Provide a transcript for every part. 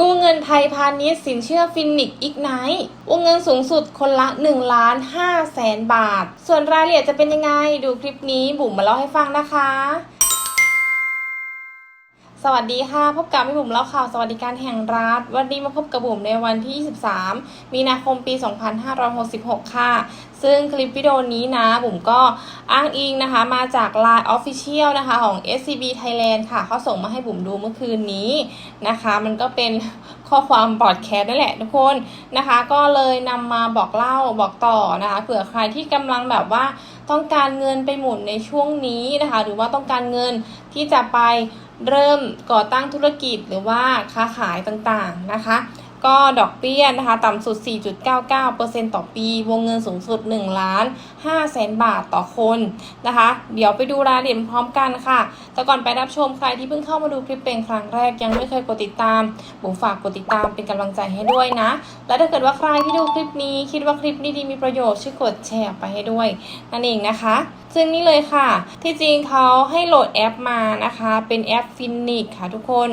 กู้เงินไทยพาณิชย์สินเชื่อฟินิกอีกไนท์วงเงินสูงสุดคนละ1ล้าน5แสนบาท ส่วนรายละเอียดจะเป็นยังไง ดูคลิปนี้บุ๋มมาเล่าให้ฟังนะคะ สวัสดีค่ะ พบกับพี่บุ๋มเล่าข่าวสวัสดิการแห่งรัฐ วันนี้มาพบกับบุ๋มในวันที่ 23 มีนาคมปี 2566 ค่ะ ซึ่งคลิปวิดีโอนี้นะ บุ๋มก็อ้างอิงนะคะ มาจาก Line Official นะคะ ของ SCB Thailand ค่ะ เขาส่งมาให้บุ๋มดูเมื่อคืนนี้นะคะ มันก็เป็นข้อความบอดแคสต์นั่นแหละทุกคนนะคะ ก็เลยนำมาบอกเล่าบอกต่อนะคะเผื่อใครที่กำลังแบบว่าต้องการเงินไปหมุนในช่วงนี้นะคะ หรือว่าต้องการเงินที่จะไป เริ่มก่อตั้งธุรกิจหรือว่าค้าขายต่างๆนะคะ ก็ดอกเบี้ยนะคะต่ำสุด 4.99%ต่อปี วงเงินสูงสุด1ล้าน5แสนบาทต่อคนนะคะ เดี๋ยวไปดูรายละเอียดพร้อมกันค่ะ แต่ก่อนไปรับชมใครที่เพิ่งเข้ามาดูคลิปเป็นครั้งแรกยังไม่เคยกดติดตามบุ๋มฝากกดติดตามเป็นกำลังใจให้ด้วยนะ และถ้าเกิดว่าใครที่ดูคลิปนี้คิดว่าคลิปนี้ดีมีประโยชน์ช่วยกดแชร์ไปให้ด้วยนั่นเองนะคะ ซึ่งนี่เลยค่ะ ที่จริงเขาให้โหลดแอปมานะคะ เป็นแอปฟินิกค่ะทุกคน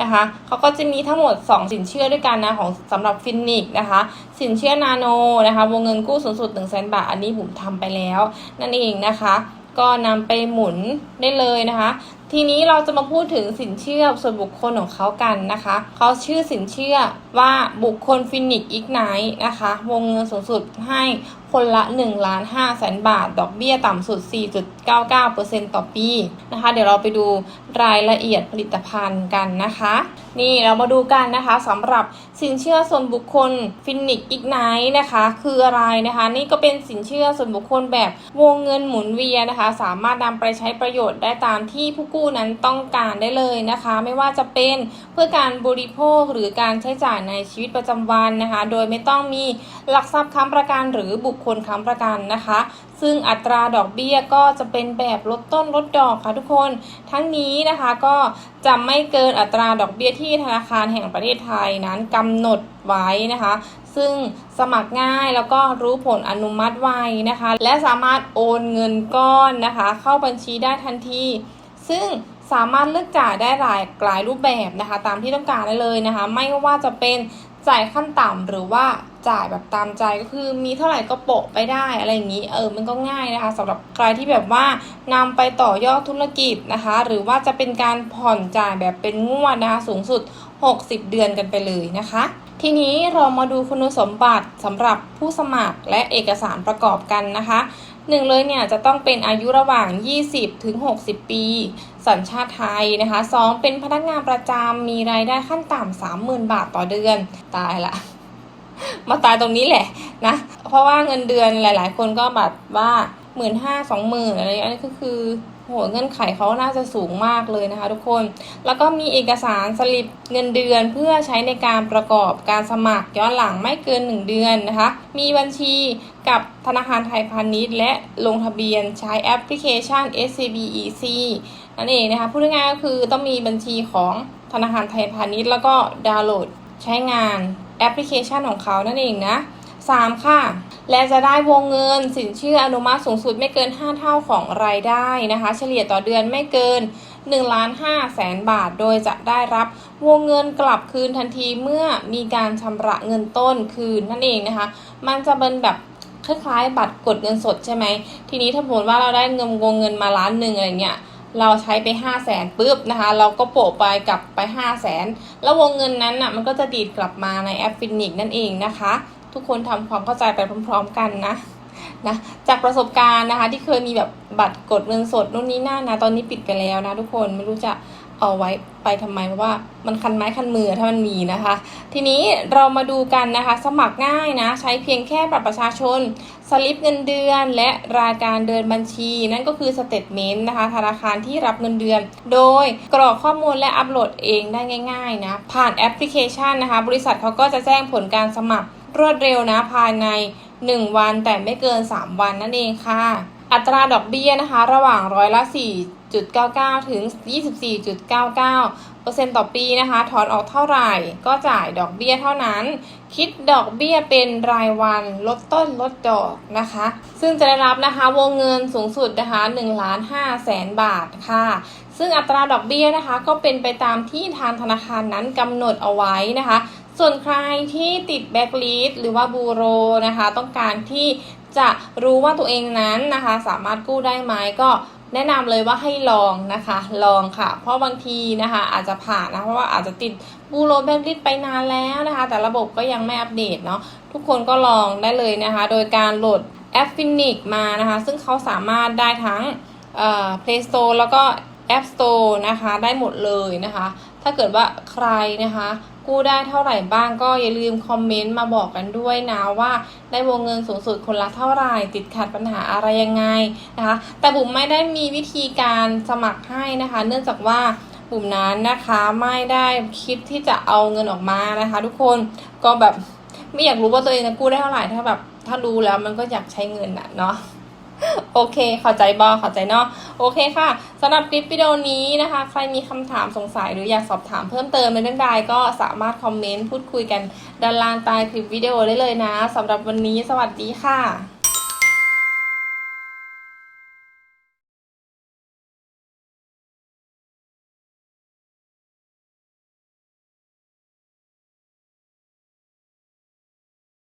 นะคะเขาก็จะมีทั้งหมด 2 สินเชื่อด้วยกันนะของสำหรับฟินิกนะคะ สินเชื่อนาโนนะคะ วงเงินกู้สูงสุด1 0 0 0 0แบาท อันนี้ผมทำไปแล้ว นั่นเองนะคะ ก็นำไปหมุนได้เลยนะคะ ทีนี้เราจะมาพูดถึงสินเชื่อส่วนบุคคลของเขากันนะคะเขาชื่อสินเชื่อว่าบุคคลฟินิกอีกไนท์นะคะวงเงินสูงสุดให้คนละ1ล้าน5แสนบาท ดอกเบี้ยต่ำสุด 4.99%ต่อปีนะคะ เดี๋ยวเราไปดูรายละเอียดผลิตภัณฑ์กันนะคะ นี่เรามาดูกันนะคะสำหรับสินเชื่อส่วนบุคคลฟินิกอีกไนท์นะคะ คืออะไรนะคะ นี่ก็เป็นสินเชื่อส่วนบุคคลแบบวงเงินหมุนเวียนนะคะ สามารถนำไปใช้ประโยชน์ได้ตามที่ผู้กู้นั้นต้องการได้เลยนะคะ ไม่ว่าจะเป็นเพื่อการบริโภคหรือการใช้จ่ายในชีวิตประจำวันนะคะ โดยไม่ต้องมีหลักทรัพย์ค้ำประกันหรือบุคคลค้ำประกันนะคะ ซึ่งอัตราดอกเบี้ยก็จะเป็นแบบลดต้นลดดอกค่ะทุกคน ทั้งนี้นะคะก็จะไม่เกินอัตราดอกเบี้ยที่ธนาคารแห่งประเทศไทยนั้นกำหนดไว้นะคะซึ่งสมัครง่ายแล้วก็รู้ผลอนุมัติไวนะคะ และสามารถโอนเงินก้อนนะคะ เข้าบัญชีได้ทันที ซึ่งสามารถเลือกจ่ายได้หลายหลายรูปแบบนะคะ ตามที่ต้องการได้เลยนะคะ ไม่ว่าจะเป็นจ่ายขั้นต่ำหรือว่า จ่ายแบบตามใจก็คือมีเท่าไหร่ก็โปะไปได้อะไรอย่างนี้เออมันก็ง่ายนะคะสำหรับใครที่แบบว่านำไปต่อยอดธุรกิจนะคะ หรือว่าจะเป็นการผ่อนจ่ายแบบเป็นงวดนะคะสูงสุด 60 เดือนกันไปเลยนะคะ ทีนี้เรามาดูคุณสมบัติสำหรับผู้สมัครและเอกสารประกอบกันนะคะหนึ่งเลยเนี่ยจะต้องเป็นอายุระหว่าง 20 ถึง 60 ปี สัญชาติไทยนะคะ 2 เป็นพนักงานประจำมีรายได้ขั้นต่ำ30,000 บาทต่อเดือน ตายละ มาตายตรงนี้แหละนะ เพราะว่าเงินเดือนหลาย ๆ คนก็แบบว่าหมื่นห้าสองหมื่นอะไรอันนี้ก็คือโหเงื่อนไขเขาน่าจะสูงมากเลยนะคะทุกคน แล้วก็มีเอกสารสลิปเงินเดือนเพื่อใช้ในการประกอบการสมัครย้อนหลังไม่เกิน 1 เดือนนะคะ มีบัญชีกับธนาคารไทยพาณิชย์ และลงทะเบียนใช้แอปพลิเคชัน SCB EC นั่นเองนะคะพูดง่ายๆก็คือต้องมีบัญชีของธนาคารไทยพาณิชย์ แล้วก็ดาวน์โหลดใช้งาน แอปพลิเคชันของเขานั่นเองนะ 3 ค่ะ และจะได้วงเงินสินเชื่ออนุมัติสูงสุดไม่เกิน 5 เท่าของรายได้นะคะ เฉลี่ยต่อเดือนไม่เกิน1ล้าน5แสนบาท โดยจะได้รับวงเงินกลับคืนทันทีเมื่อมีการชำระเงินต้นคืนนั่นเองนะคะ มันจะเป็นแบบคล้ายๆ บัตรกดเงินสดใช่ไหม ทีนี้ถ้าสมมติว่าเราได้เงินวงเงินมาล้านหนึ่งอะไรเงี้ย เราใช้ไป 5 0 0แสนปุ๊บนะคะ เราก็โปะไปกลับไป 5 0 0แสนแล้ววงเงินนั้นน่ะมันก็จะดีดกลับมาในแอปฟินิกนั่นเองนะคะ ทุกคนทำความเข้าใจไปพร้อม ๆ กันนะนะจากประสบการณ์นะคะ ที่เคยมีแบบบัตรกดเงินสดนู่นนี่นั่นนะ ตอนนี้ปิดไปแล้วนะทุกคนไม่รู้จะ เอาไว้ไปทำไมเพราะว่ามันคันไม้คันมือถ้ามันมีนะคะ ทีนี้เรามาดูกันนะคะ สมัครง่ายนะ ใช้เพียงแค่บัตรประชาชน สลิปเงินเดือน และรายการเดินบัญชี นั่นก็คือสเตทเมนต์นะคะ ธนาคารที่รับเงินเดือน โดยกรอกข้อมูลและอัปโหลดเองได้ง่าย ๆ นะ ผ่านแอปพลิเคชันนะคะ บริษัทเขาก็จะแจ้งผลการสมัครรวดเร็วนะภายใน 1 วันแต่ไม่เกิน 3 วันนั่นเองค่ะ อัตราดอกเบี้ยนะคะ ระหว่างร้อยละ 4.99 ถึง 24.99 เปอร์เซ็นต์ต่อปีนะคะ ถอนออกเท่าไหร่ ก็จ่ายดอกเบี้ยเท่านั้น คิดดอกเบี้ยเป็นรายวันลดต้นลดดอกนะคะ ซึ่งจะได้รับนะคะวงเงินสูงสุดนะคะ1ล้าน5แสนบาทค่ะ ซึ่งอัตราดอกเบี้ยนะคะก็เป็นไปตามที่ทางธนาคารนั้นกำหนดเอาไว้นะคะส่วนใครที่ติดแบ็กลิสหรือว่าบูโรนะคะ ต้องการที่จะรู้ว่าตัวเองนั้นนะคะ สามารถกู้ได้ไหมก็ แนะนำเลยว่าให้ลองนะคะ ลองค่ะ เพราะบางทีนะคะ อาจจะผ่านนะเพราะว่าอาจจะติดบูโรแบ็กลิสไปนานแล้วนะคะ แต่ระบบก็ยังไม่อัปเดตเนาะทุกคนก็ลองได้เลยนะคะ โดยการโหลดแอปฟินิกมานะคะ ซึ่งเขาสามารถได้ทั้งเอ่อ Play Store แล้วก็ App Store นะคะ ได้หมดเลยนะคะ ถ้าเกิดว่าใครนะคะ กู้ได้เท่าไหร่บ้างก็อย่าลืมคอมเมนต์มาบอกกันด้วยนะว่าได้วงเงินสูงสุดคนละเท่าไหร่ ติดขัดปัญหาอะไรยังไงนะคะ แต่บุ๋มไม่ได้มีวิธีการสมัครให้นะคะ เนื่องจากว่าบุ๋มนั้นนะคะไม่ได้คิดที่จะเอาเงินออกมานะคะ ทุกคนก็แบบไม่อยากรู้ว่าตัวเองจะกู้ได้เท่าไหร่ถ้าแบบถ้ารู้แล้วมันก็อยากใช้เงินอะเนาะ โอเค เข้าใจบอเข้าใจเนาะ โอเคค่ะสำหรับคลิปวิดีโอนี้นะคะ ใครมีคำถามสงสัยหรืออยากสอบถามเพิ่มเติมในเรื่องใดก็สามารถคอมเมนต์พูดคุยกันด้านล่างใต้คลิปวิดีโอได้เลยนะสำหรับวันนี้สวัสดีค่ะ